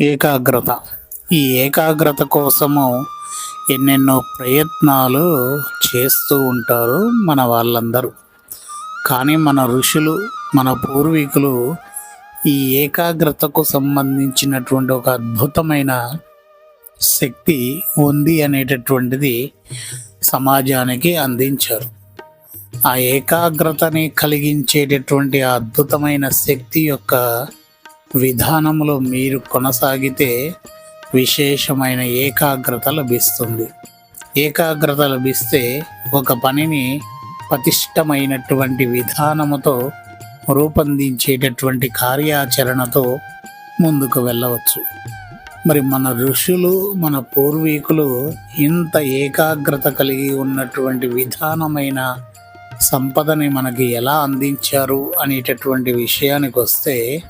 ఏకాగ్రత. ఈ ఏకాగ్రత కోసము ఎన్నెన్నో ప్రయత్నాలు చేస్తూ ఉంటారు మన వాళ్ళందరూ. కానీ మన ఋషులు మన పూర్వీకులు ఈ ఏకాగ్రతకు సంబంధించినటువంటి ఒక అద్భుతమైన శక్తి ఉంది అనేటటువంటిది సమాజానికి అందించారు. ఆ ఏకాగ్రతని కలిగించేటటువంటి ఆ అద్భుతమైన శక్తి యొక్క విధానంలో మీరు కొనసాగితే విశేషమైన ఏకాగ్రత లభిస్తుంది. ఏకాగ్రత లభిస్తే ఒక పనిని పతిష్టమైనటువంటి విధానముతో రూపొందించేటటువంటి కార్యాచరణతో ముందుకు వెళ్ళవచ్చు. మరి మన ఋషులు మన పూర్వీకులు ఇంత ఏకాగ్రత కలిగి ఉన్నటువంటి విధానమైన సంపదని మనకి ఎలా అందించారు అనేటటువంటి విషయానికి వస్తే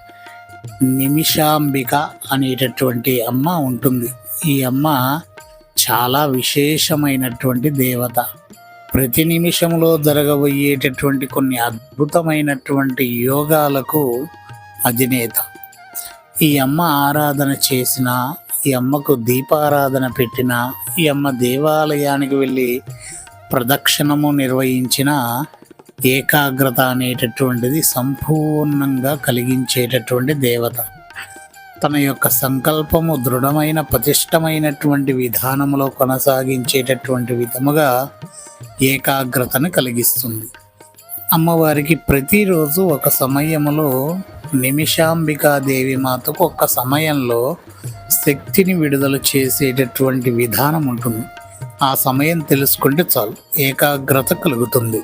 నిమిషాంబిక అనేటటువంటి అమ్మ ఉంటుంది. ఈ అమ్మ చాలా విశేషమైనటువంటి దేవత. ప్రతి నిమిషంలో జరగబోయేటటువంటి కొన్ని అద్భుతమైనటువంటి యోగాలకు అధినేత. ఈ అమ్మ ఆరాధన చేసిన ఈ అమ్మకు దీపారాధన పెట్టిన ఈ అమ్మ దేవాలయానికి వెళ్ళి ప్రదక్షిణము నిర్వహించిన ఏకాగ్రత అనేటటువంటిది సంపూర్ణంగా కలిగించేటటువంటి దేవత. తన యొక్క సంకల్పము దృఢమైన పతిష్టమైనటువంటి విధానంలో కొనసాగించేటటువంటి విధముగా ఏకాగ్రతను కలిగిస్తుంది. అమ్మవారికి ప్రతిరోజు ఒక సమయంలో నిమిషాంబికాదేవి మాతకు ఒక సమయంలో శక్తిని విడుదల చేసేటటువంటి విధానం ఉంటుంది. ఆ సమయం తెలుసుకుంటే చాలు ఏకాగ్రత కలుగుతుంది.